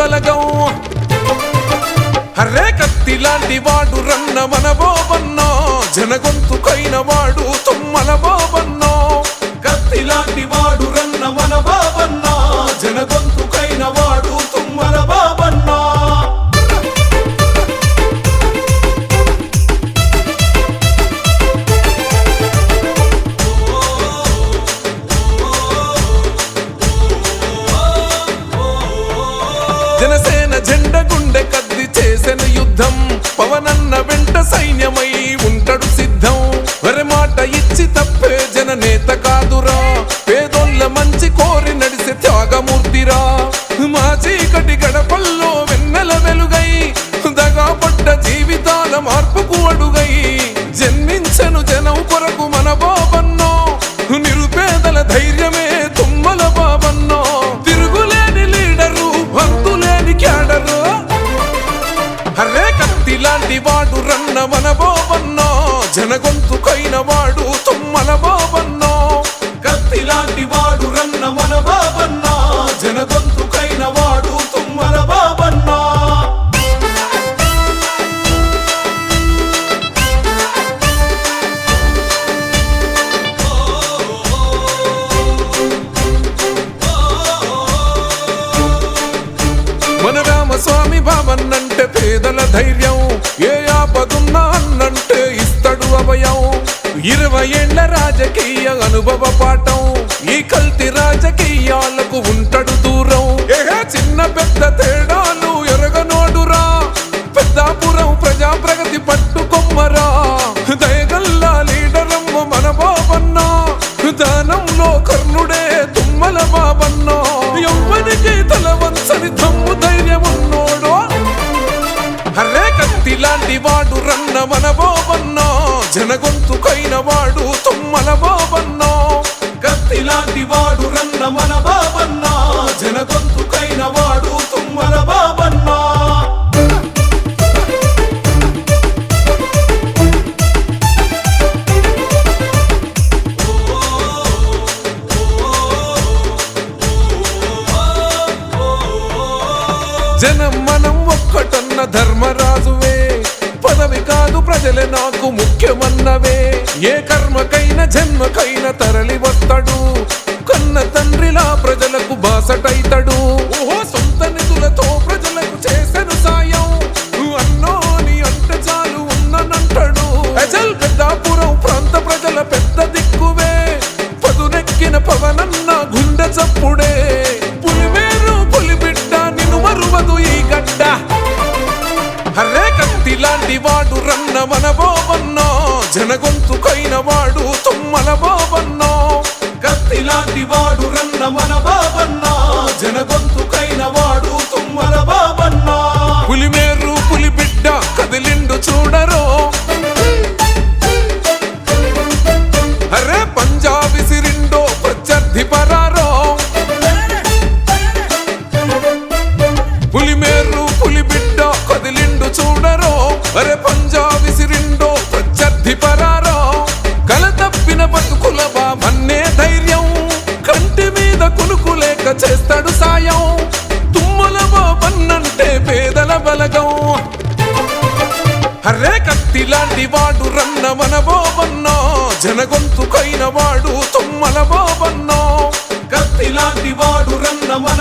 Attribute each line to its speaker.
Speaker 1: బలగం. హర్రే కత్తి లాంటి వాడు రన్న మన బోబన్నో జనగొంతుకైన వాడు తుమ్మల బోబన్నో సైన్యమై వాడు రన్న మన బాబన్నో జనగొంతుకైన వాడు తుమ్మల బాబన్నో కత్తి లాంటి వాడు రన్న మన బాబన్నో జనగొంతుకైన వాడు తుమ్మల బాబన్నో మన రామస్వామి బావన్నంటే పేదల ధైర్యం. ఏ ఏళ్ళ రాజకీయ అనుభవ పాఠం. ఈ కల్తీ రాజకీయాలకు ఉంటడు దూరం. చిన్న పెద్ద తేడాలు ఎరగనోడురా. పెద్దాపురం ప్రజా ప్రగతి పట్టుకొమ్మరా. దయగల్లా లీడరమ్మ మన బాబన్నా. దానంలో కర్ణుడే తుమ్మల బాబన్నా. ఎవ్వరికి తల వంచని తమ్ము ధైర్యం ఉన్నోడు కత్తి లాంటి వాడు రన్న మన బాబన్నా. జనగొంతుకైన వాడు తుమ్మల బాబన్నో. కత్తి లాంటి వాడు రన్న మన బాబన్నో. జనగొంతుకైన వాడు తుమ్మల బాబన్నో. జనం మనం ఒక్కటన్న కాదు ప్రజలే నాకు ముఖ్యమన్నవే. ఏ కర్మకైన జన్మకైన తరలి వస్తాడు కన్న తండ్రిలా ప్రజలకు బాసటైతడు. ఓహో సొంత నిధులతో ప్రజలకు చేసెను సాయం. అన్నోని అంత చాలు ఉన్ననంటాడు. అజల్ పెద్దాపురం ప్రాంత ప్రజల పెద్ద దిక్కువే. పదునెక్కిన పవనన్న గుండె చప్పుడు కత్తి లాంటి వాడు రన్న మన బాబన్నో జనగొంతుకైన వాడు తుమ్మల బాబన్నో కత్తి లాంటి వాడు రన్న మన బాబన్నో జనగొంతు కునుకు చేస్తాడు సాయం. తుమ్మల బాబన్నంటే పేదల బలగం. అరే కత్తి లాంటి వాడు రన్న మన బాబన్నో జనగొంతుకైన వాడు తుమ్మల బాబన్నో కత్తి లాంటి వాడు రన్న మన